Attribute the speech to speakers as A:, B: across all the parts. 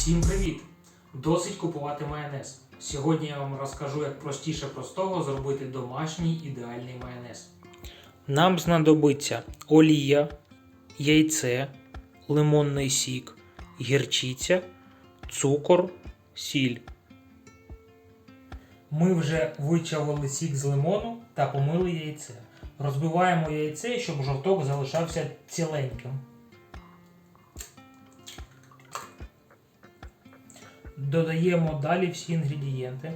A: Всім привіт! Досить купувати майонез. Сьогодні я вам розкажу, як простіше простого зробити домашній ідеальний майонез. Нам знадобиться олія, яйце, лимонний сік, гірчиця, цукор, сіль. Ми вже вичавили сік з лимону та помили яйце. Розбиваємо яйце, щоб жовток залишався ціленьким. Додаємо далі всі інгредієнти.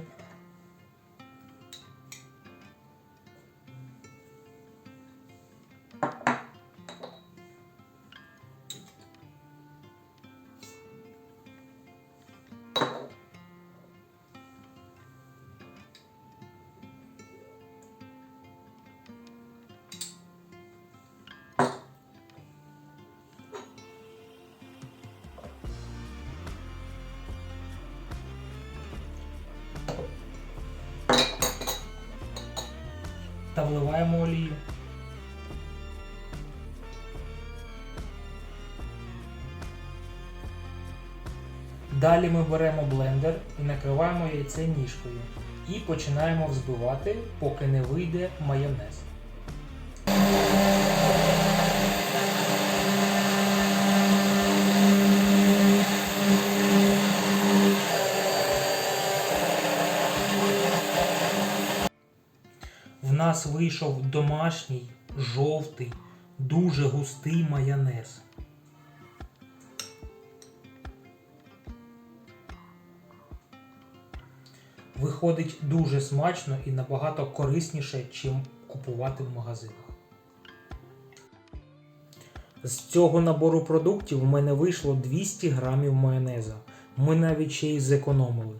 A: Та вливаємо олію. Далі ми беремо блендер і накриваємо яйце ніжкою і починаємо взбивати, поки не вийде майонез. Нас вийшов домашній, жовтий, дуже густий майонез. Виходить дуже смачно і набагато корисніше, чим купувати в магазинах. З цього набору продуктів в мене вийшло 200 грамів майонеза. Ми навіть ще й зекономили.